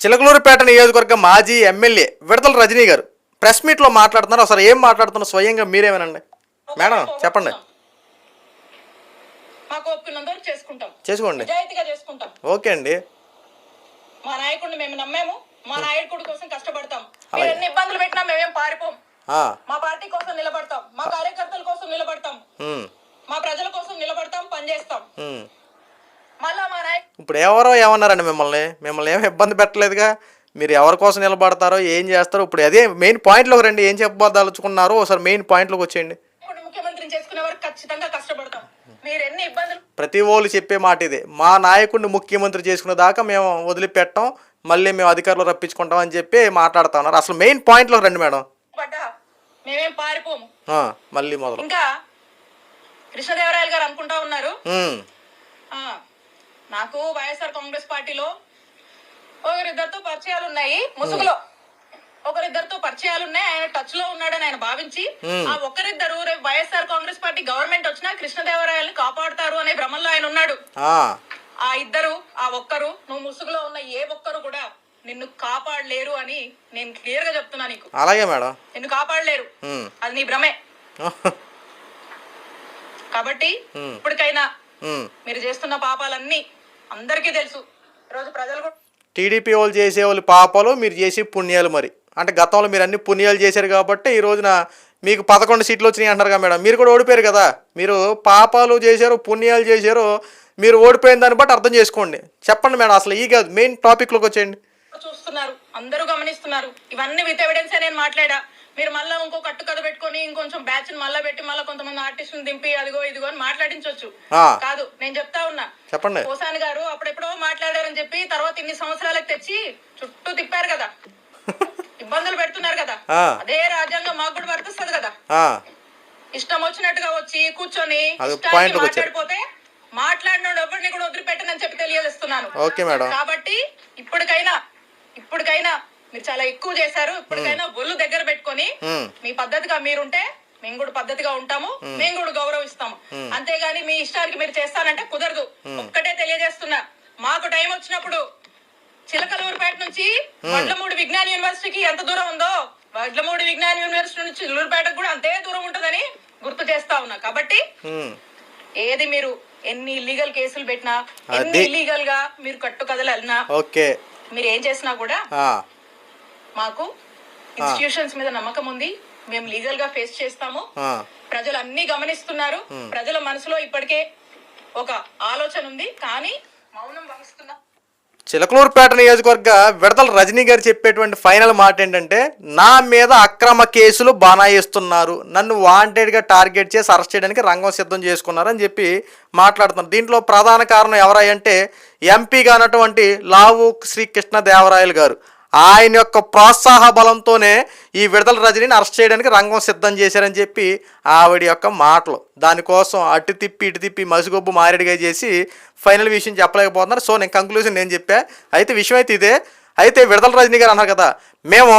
చిలకలూరుపేట నియోజకవర్గ మాజీ ఎమ్మెల్యే విడతల రజనీ గారు ప్రెస్ మీట్లో మాట్లాడుతున్నారు. అసలు ఏం మాట్లాడుతున్నారు? స్వయంగా మీరేమనండి మేడం చెప్పండి. చేసుకోండి. ఓకే అండి. మా నాయకుడిని మేము నమ్మాము. మా నాయకుడి కోసం కష్టపడతాం. మీరు ఎన్ని ఇబ్బందులు పెట్టినా మేమేం పారిపోం. మా పార్టీ కోసం నిలబడతాం. మా కార్యకర్తల కోసం నిలబడతాం. మా ప్రజల కోసం నిలబడతాం పనిచేస్తాం ఉమ్. మళ్ళా మా నాయకు ఇప్పుడు ఎవరో ఏమన్నారండి మిమ్మల్ని? మిమ్మల్ని ఏమి ఇబ్బంది పెట్టలేదుగా? మీరు ఎవరి కోసం నిలబడతారో ఏం చేస్తారో ఇప్పుడు అదే మెయిన్ పాయింట్లోకి రండి. ఏం చెప్పదలుచుకున్నారో ఒకసారి మెయిన్ పాయింట్లోకి వచ్చేయండి. ప్రతి వాళ్ళు చెప్పే మాట ఇదే. మా నాయకుడిని ముఖ్యమంత్రి చేసుకునే దాకా మేము వదిలిపెట్టాం. మళ్ళీ మేము అధికారులు రప్పించుకుంటాం అని చెప్పి మాట్లాడుతా ఉన్నారు. అసలు మెయిన్ పాయింట్లోకి రండి మేడం. మళ్ళీ మొదలు. ఇంకా కృష్ణదేవరాయలు గారు అనుకుంటా ఉన్నారు. నాకు వైఎస్ఆర్ కాంగ్రెస్ పార్టీలో ఒకరిద్దరితో పరిచయాలు ఉన్నాయి ముసుగులో ఒకరిద్దరితో పరిచయాలు ఉన్నాయి ఆయన టచ్లో ఉన్నాడని ఆయన భావించి ఆ ఒకరిద్దరు రేపు వైఎస్ఆర్ కాంగ్రెస్ పార్టీ గవర్నమెంట్ వచ్చినా కృష్ణదేవరాయల్ని కాపాడుతారు అనే భ్రమంలో ఆయన ఉన్నాడు. ఆ, ఇద్దరు ఆ ఒక్కరు నువ్వు ముసుగులో ఉన్న ఏ ఒక్కరు కూడా నిన్ను కాపాడలేరు అని నేను క్లియర్గా చెప్తున్నా నీకు. అలాగే మేడం. నిన్ను కాపాడలేరు. అది నీ భ్రమే. కాబట్టి. ఇప్పటికైనా. మీరు చేస్తున్న పాపాలన్నీ అందరికీ తెలుసు. ఈరోజు ప్రజలు కూడా టీడీపీ వాళ్ళు చేసే వాళ్ళు పాపాలు మీరు చేసే పుణ్యాలు మరి. అంటే గతంలో మీరు అన్ని పుణ్యాలు చేశారు కాబట్టి ఈ రోజున మీకు పదకొండు సీట్లు వచ్చినాయి అంటారు కదా మేడం. మీరు కూడా ఓడిపోయారు కదా. మీరు పాపాలు చేశారు పుణ్యాలు చేశారు మీరు ఓడిపోయిన దాన్ని బట్టి అర్థం చేసుకోండి. చెప్పండి మేడం అసలు ఈ కాదు మెయిన్ టాపిక్లోకి వచ్చేయండి. చూస్తున్నారు అందరూ గమనిస్తున్నారు. ఇవన్నీ విత్ ఎవిడెన్స్ నేను మాట్లాడా? మీరు మళ్ళీ ఇంకో కట్టు కథ పెట్టుకొని ఇంకొంచెం బ్యాచ్ మళ్ళీ పెట్టి మళ్ళీ కొంతమంది ఆర్టిస్టులు దింపి అదిగో ఇదిగో అని మాట్లాడించవచ్చు. కాదు నేను చెప్తా ఉన్నా. చెప్పండి. పోసాని గారు అప్పుడెప్పుడో మాట్లాడారని చెప్పి తర్వాత ఇన్ని సంవత్సరాలకు తెచ్చి చుట్టూ తిప్పారు కదా. ఇబ్బందులు పెడుతున్నారు కదా. అదే రాజ్యాంగం మాకు కూడా వర్తిస్తుంది కదా. ఇష్టం వచ్చినట్టుగా వచ్చి కూర్చొని. మాట్లాడిపోతే మాట్లాడినోడు ఎవరిని కూడా వదిలిపెట్టనని చెప్పి తెలియజేస్తున్నాను. కాబట్టి ఇప్పటికైనా ఇప్పటికైనా మీరు చాలా ఎక్కువ చేశారు. ఇప్పటికైనా ఒళ్ళు దగ్గర పెట్టుకొని మీ పద్ధతిగా మీరుంటే మేము కూడా పద్ధతిగా ఉంటాము. మేము. కూడా గౌరవిస్తాము. అంతేగాని మీ ఇష్టానికి మీరు చేస్తానంటే కుదరదు. ఒక్కటే తెలియజేస్తున్నా. మాకు టైం వచ్చినప్పుడు చిలకలూరుపేట నుంచి వడ్లమూడి విజ్ఞాన యూనివర్సిటీకి ఎంత దూరం ఉందో వడ్లమూడి విజ్ఞాన యూనివర్సిటీ నుంచి చిల్లూరుపేటకు కూడా అంతే దూరం ఉంటుందని గుర్తు చేస్తా ఉన్నా. కాబట్టి ఏది మీరు ఎన్ని ఇల్లీగల్ కేసులు పెట్టినా ఎన్ని. ఇల్లీగల్గా మీరు కట్టు కథలు వెళ్ళినా ఓకే. మీరు ఏం చేసినా కూడా మాకు ఇన్స్టిట్యూషన్స్ మీద నమ్మకం ఉంది. మేము లీగల్గా ఫేస్ చేస్తాము. ప్రజలు అన్ని గమనిస్తున్నారు. ప్రజల మనసులో ఇప్పటికే ఒక ఆలోచన ఉంది. కానీ మౌనం వహిస్తున్నా చిలకలూరుపేట నియోజకవర్గ విడతల రజనీ గారు చెప్పేటువంటి ఫైనల్ మాట ఏంటంటే నా మీద అక్రమ కేసులు బనాయిస్తున్నారు నన్ను వాంటెడ్గా టార్గెట్ చేసి అరెస్ట్ చేయడానికి రంగం సిద్ధం చేసుకున్నారు అని చెప్పి మాట్లాడుతున్నారు. దీంట్లో ప్రధాన కారణం ఎవరంటే ఎంపీగా అన్నటువంటి లావు శ్రీ కృష్ణదేవరాయలు గారు. ఆయన యొక్క ప్రోత్సాహ బలంతోనే ఈ విడుదల రజనీని అరెస్ట్ చేయడానికి రంగం సిద్ధం చేశారని చెప్పి ఆవిడ యొక్క మాటలు. దానికోసం అటు తిప్పి ఇటు తిప్పి మసిగొబ్బు మారేడుగా చేసి ఫైనల్ విషయం చెప్పలేకపోతున్నారు. సో నేను కంక్లూజన్ నేను చెప్పా. అయితే విషయం అయితే ఇదే. అయితే విడుదల రజనీ గారు అన్నారు కదా మేము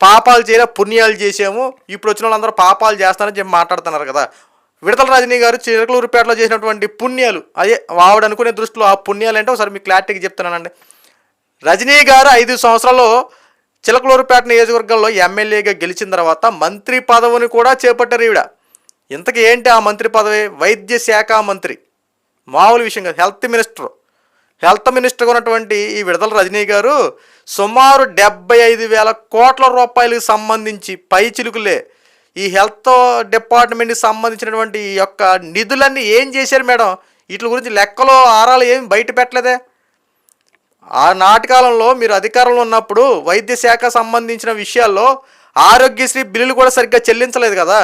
పాపాలు చేయలే పుణ్యాలు చేసాము ఇప్పుడు వచ్చిన వాళ్ళందరూ పాపాలు చేస్తారని చెప్పి మాట్లాడుతున్నారు కదా. విడతల రజనీ గారు చిరకలూరుపేటలో చేసినటువంటి పుణ్యాలు అదే ఆవిడ అనుకునే దృష్టిలో ఆ పుణ్యాలు అంటే ఒకసారి మీకు క్లారిటీగా చెప్తున్నానండి. రజనీ గారు ఐదు సంవత్సరాల్లో చిలకలూరుపేట నియోజకవర్గంలో ఎమ్మెల్యేగా గెలిచిన తర్వాత మంత్రి పదవిని కూడా చేపట్టారు ఈవిడ. ఇంతకీ ఏంటి ఆ మంత్రి పదవి? వైద్య శాఖ మంత్రి. మామూలు విషయం కాదు. Health minister. హెల్త్ మినిస్టర్గా ఉన్నటువంటి ఈ విడుదల రజనీ గారు సుమారు డెబ్బై ఐదు వేల కోట్ల రూపాయలకు సంబంధించి పై చిలుకులే ఈ హెల్త్ డిపార్ట్మెంట్కి సంబంధించినటువంటి ఈ యొక్క నిధులన్నీ ఏం చేశారు మేడం? వీటి గురించి లెక్కలో ఆరాలు ఏం బయట పెట్టలేదే? ఆ నాటకాలంలో మీరు అధికారంలో ఉన్నప్పుడు వైద్య శాఖ సంబంధించిన విషయాల్లో ఆరోగ్యశ్రీ బిల్లులు కూడా సరిగ్గా చెల్లించలేదు కదా.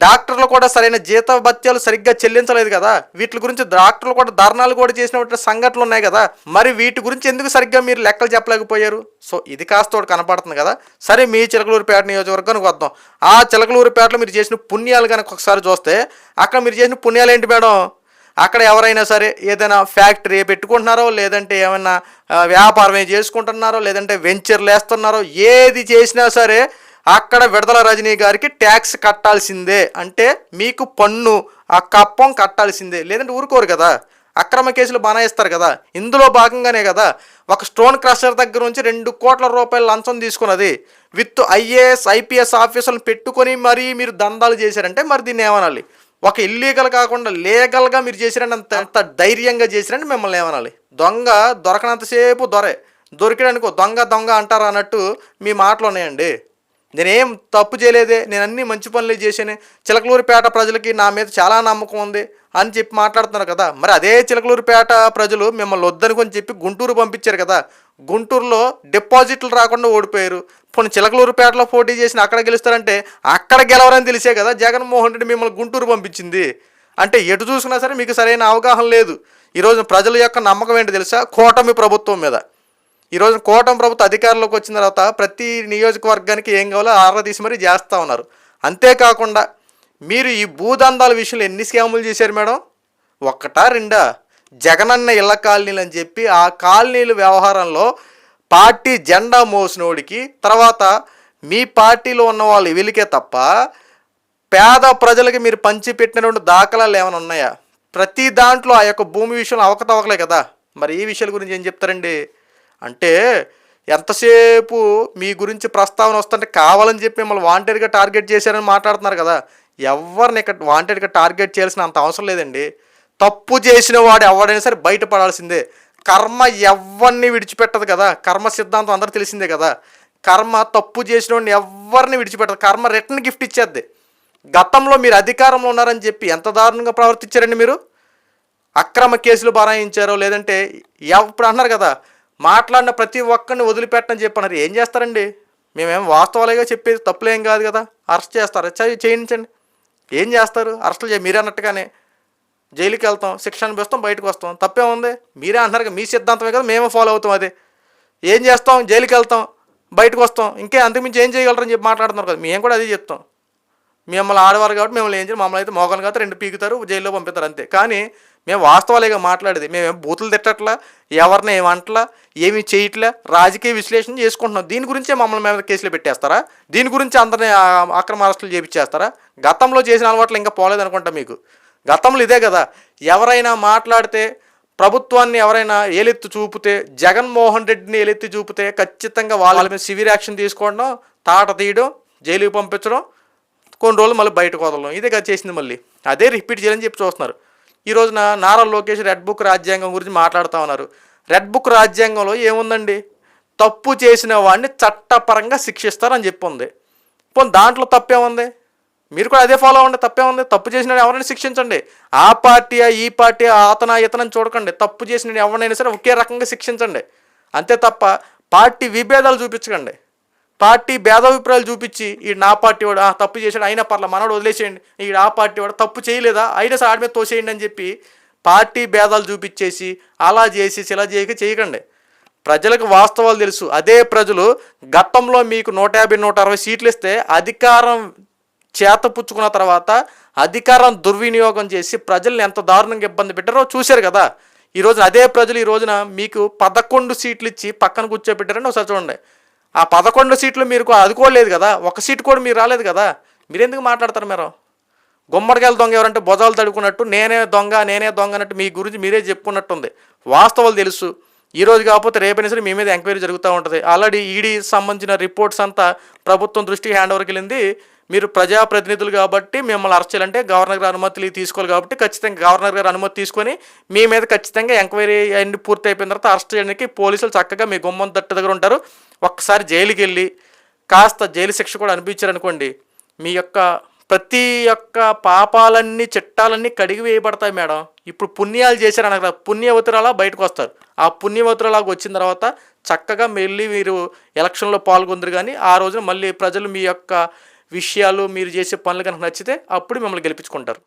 డాక్టర్లు కూడా సరైన జీత భత్యాలు సరిగ్గా చెల్లించలేదు కదా. వీటి గురించి డాక్టర్లు కూడా ధర్నాలు కూడా చేసినటువంటి సంఘటనలు ఉన్నాయి కదా. మరి వీటి గురించి ఎందుకు సరిగ్గా మీరు లెక్కలు చెప్పలేకపోయారు? సో ఇది కాస్త ఒకటి కనపడుతుంది కదా. సరే మీ చిలకలూరుపేట నియోజకవర్గానికి వద్దాం. ఆ చిలకలూరుపేటలో మీరు చేసిన పుణ్యాలు కనుక ఒకసారి చూస్తే అక్కడ మీరు చేసిన పుణ్యాలు ఏంటి మేడం? అక్కడ ఎవరైనా సరే ఏదైనా ఫ్యాక్టరీ పెట్టుకుంటున్నారో లేదంటే ఏమైనా వ్యాపారం ఏం చేసుకుంటున్నారో లేదంటే వెంచర్లు వేస్తున్నారో ఏది చేసినా సరే అక్కడ విడదల రజనీ గారికి ట్యాక్స్ కట్టాల్సిందే. అంటే మీకు పన్ను ఆ కప్పం కట్టాల్సిందే. లేదంటే ఊరుకోరు కదా. అక్రమ కేసులు బనాయిస్తారు కదా. ఇందులో భాగంగానే కదా. ఒక స్టోన్ క్రషర్ దగ్గర నుంచి రెండు కోట్ల రూపాయల లంచం తీసుకున్నది. విత్ ఐఏఎస్ ఐపీఎస్ ఆఫీసర్లు పెట్టుకొని మరీ మీరు దందాలు చేశారంటే మరి దీన్ని ఏమనాలి? ఒక ఇల్లీగల్ కాకుండా లీగల్గా మీరు చేసిరండి అంత అంత ధైర్యంగా చేసిరండి మిమ్మల్ని ఏమనాలి? దొంగ దొరకనంతసేపు దొరే. దొరికిడనుకో దొంగ దొంగ అంటారు అన్నట్టు మీ మాటలు ఉన్నాయండి. నేనేం తప్పు చేయలేదే నేను అన్ని మంచి పనులు చేశాను. చిలకలూరుపేట ప్రజలకి నా మీద చాలా నమ్మకం ఉంది అని చెప్పి మాట్లాడుతున్నారు కదా. మరి అదే చిలకలూరుపేట ప్రజలు మిమ్మల్ని వద్దనుకొని చెప్పి గుంటూరు పంపించారు కదా. గుంటూరులో డిపాజిట్లు రాకుండా ఓడిపోయారు. పోనీ చిలకలూరుపేటలో పోటీ చేసిన అక్కడ గెలుస్తారంటే అక్కడ గెలవరని తెలిసే కదా జగన్మోహన్ రెడ్డి మిమ్మల్ని గుంటూరు పంపించింది. అంటే ఎటు చూసినా సరే మీకు సరైన అవగాహన లేదు. ఈరోజు ప్రజల యొక్క నమ్మకం ఏంటి తెలుసా? కూటమి ప్రభుత్వం మీద. ఈరోజు కూటమి ప్రభుత్వం అధికారంలోకి వచ్చిన తర్వాత ప్రతి నియోజకవర్గానికి ఏం కావాలో ఆరా తీసి మరీ చేస్తూ ఉన్నారు. అంతేకాకుండా మీరు ఈ భూదందాల విషయంలో ఎన్ని స్కాములు చేశారు మేడం? ఒక్కటా రెండా? జగనన్న ఇళ్ళ కాలనీలు అని చెప్పి ఆ కాలనీలు వ్యవహారంలో పార్టీ జెండా మోసినోడికి తర్వాత మీ పార్టీలో ఉన్న వాళ్ళు వీళ్ళకే తప్ప పేద ప్రజలకి మీరు పంచిపెట్టినటువంటి దాఖలాలు ఏమైనా ఉన్నాయా? ప్రతి దాంట్లో ఆ యొక్క భూమి విషయంలో అవకతవకలే కదా. మరి ఈ విషయాల గురించి ఏం చెప్తారండి? అంటే ఎంతసేపు మీ గురించి ప్రస్తావన వస్తుంటే కావాలని చెప్పి మిమ్మల్ని వాంటెడ్గా టార్గెట్ చేశారని మాట్లాడుతున్నారు కదా. ఎవరిని ఇక్కడ వాంటెడ్గా టార్గెట్ చేయాల్సిన అంత అవసరం లేదండి. తప్పు చేసిన వాడు ఎవడైనా సరే బయటపడాల్సిందే. కర్మ ఎవరిని విడిచిపెట్టదు కదా. కర్మ సిద్ధాంతం అందరూ తెలిసిందే కదా. కర్మ తప్పు చేసిన వాడిని ఎవరిని విడిచిపెట్టదు. కర్మ రిటర్న్ గిఫ్ట్ ఇచ్చేద్ది. గతంలో మీరు అధికారంలో ఉన్నారని చెప్పి ఎంత దారుణంగా ప్రవర్తించారండి మీరు? అక్రమ కేసులు బనాయించారో లేదంటే ఎప్పుడు ఇప్పుడు అన్నారు కదా మాట్లాడిన ప్రతి ఒక్కరిని వదిలిపెట్టని చెప్పి అన్నారు. ఏం చేస్తారండి? మేమేం వాస్తవాలుగా చెప్పేది తప్పులేం కాదు కదా. అరెస్ట్ చేస్తారు? చేయించండి. ఏం చేస్తారు? అరెస్టులు చేయ మీరు అన్నట్టుగానే జైలుకి వెళ్తాం శిక్ష అనిపిస్తాం బయటకు వస్తాం. తప్పే ఉంది. మీరే అంటున్నారు కదా మీ సిద్ధాంతమే కదా మేమే ఫాలో అవుతాం అది. ఏం చేస్తాం? జైలుకి వెళ్తాం బయటకు వస్తాం. ఇంకే అంతకుమించి ఏం చేయగలరని చెప్పి మాట్లాడుతున్నారు కదా మేము కూడా అదే చెప్తాం. మిమ్మల్ని ఆడవారు కాబట్టి మిమ్మల్ని ఏం చేయాలి మమ్మల్ని అయితే మోకాలు కాబట్టి రెండు పీకుతారు జైల్లో పంపిస్తారు అంతే. కానీ మేము వాస్తవాలేగా మాట్లాడేది మేము బూతులు తిట్టట్లా ఎవరిని ఏమంటలా ఏమి చేయట్లా రాజకీయ విశ్లేషణ చేసుకుంటున్నాం. దీని గురించే మమ్మల్ని మీద కేసులు పెట్టేస్తారా? దీని గురించి అందరిని అక్రమ అరెస్టులు చేపించేస్తారా? గతంలో చేసిన అలవాట్లు ఇంకా పోలేదనుకుంటా మీకు. గతంలో ఇదే కదా. ఎవరైనా మాట్లాడితే ప్రభుత్వాన్ని ఎవరైనా ఏలెత్తి చూపితే జగన్మోహన్ రెడ్డిని ఏలెత్తి చూపితే ఖచ్చితంగా వాళ్ళ మీద సివియర్ యాక్షన్ తీసుకోవడం తాట తీయడం జైలుకి పంపించడం కొన్ని రోజులు మళ్ళీ బయటకు వదలడం ఇదే కదా చేసింది మళ్ళీ. అదే రిపీట్ చేయాలని చెప్పి చూస్తున్నారు. ఈ రోజున నారా లోకేష్ రెడ్ బుక్ రాజ్యాంగం గురించి మాట్లాడుతూ ఉన్నారు. రెడ్ బుక్ రాజ్యాంగంలో ఏముందండి? తప్పు చేసిన వాడిని చట్టపరంగా శిక్షిస్తారని చెప్పి ఉంది. పోనీ దాంట్లో తప్పేముంది? మీరు కూడా అదే ఫాలో అవ్వండి ఉంది. తప్పు చేసిన ఎవరైనా శిక్షించండి? ఆ పార్టీయా ఈ పార్టీ అతన ఇతనని చూడకండి. తప్పు చేసిన ఎవరినైనా సరే ఒకే రకంగా శిక్షించండి. అంతే తప్ప పార్టీ విభేదాలు చూపించకండి. పార్టీ భేదాభిప్రాయాలు చూపించి ఈ నా పార్టీ వాడు "ఆ, తప్పు చేశాడు అయినా పర్ల మనోడు వదిలేసేయండి. ఈ ఆ పార్టీ వాడు తప్పు చేయలేదా? అయినా సరే ఆడి మీద తోసేయండి అని చెప్పి పార్టీ భేదాలు చూపించేసి అలా చేసి ఇలా చేయక చేయకండి. ప్రజలకు వాస్తవాలు తెలుసు. అదే ప్రజలు గతంలో మీకు నూట యాభై నూట అరవై సీట్లు ఇస్తే అధికారం చేతపుచ్చుకున్న తర్వాత అధికారం దుర్వినియోగం చేసి ప్రజల్ని ఎంత దారుణంగా ఇబ్బంది పెట్టారో చూశారు కదా. ఈ రోజున అదే ప్రజలు ఈ రోజున మీకు పదకొండు సీట్లు ఇచ్చి పక్కన కూర్చోబెట్టారని ఒకసారి చూడండి. ఆ పదకొండు సీట్లు మీరు అదుకోలేదు కదా. ఒక సీట్ కూడా మీరు రాలేదు కదా. మీరెందుకు మాట్లాడతారు మీరు? గుమ్మడికాయల దొంగ ఎవరంటే భుజాలు తడుకున్నట్టు నేనే దొంగ నేనే దొంగ అన్నట్టు మీ గురించి మీరే చెప్పుకున్నట్టుంది. వాస్తవాలు తెలుసు. ఈ రోజు కాకపోతే రేపైనా సరే మీ మీద ఎంక్వైరీ జరుగుతూ ఉంటుంది. ఆల్రెడీ ఈడీ సంబంధించిన రిపోర్ట్స్ అంతా ప్రభుత్వం దృష్టికి హ్యాండ్ ఓవర్కి వెళ్ళింది. మీరు ప్రజాప్రతినిధులు కాబట్టి మిమ్మల్ని అరెస్ట్ చేయాలంటే గవర్నర్ గారు అనుమతులు తీసుకోవాలి కాబట్టి ఖచ్చితంగా గవర్నర్ గారి అనుమతి తీసుకొని మీ మీద ఖచ్చితంగా ఎంక్వైరీ అన్ని పూర్తి అయిపోయిన తర్వాత అరెస్ట్ చేయడానికి పోలీసులు చక్కగా మీ గుమ్మం తట్టు దగ్గర ఉంటారు. ఒక్కసారి జైలుకి వెళ్ళి కాస్త జైలు శిక్ష కూడా అనిపించారనుకోండి మీ యొక్క ప్రతి యొక్క పాపాలన్నీ చిట్టాలన్నీ కడిగి వేయబడతాయి మేడం. ఇప్పుడు పుణ్యాలు చేశారని కదా పుణ్యవతురాలా బయటకు వస్తారు. ఆ పుణ్యవతురాలాగా వచ్చిన తర్వాత చక్కగా మళ్ళీ మీరు ఎలక్షన్లో పాల్గొందరు కానీ ఆ రోజున మళ్ళీ ప్రజలు మీ యొక్క విషయాలు మీరు చేసే పనులు కనుక నచ్చితే అప్పుడు మిమ్మల్ని గెలిపించుకుంటారు.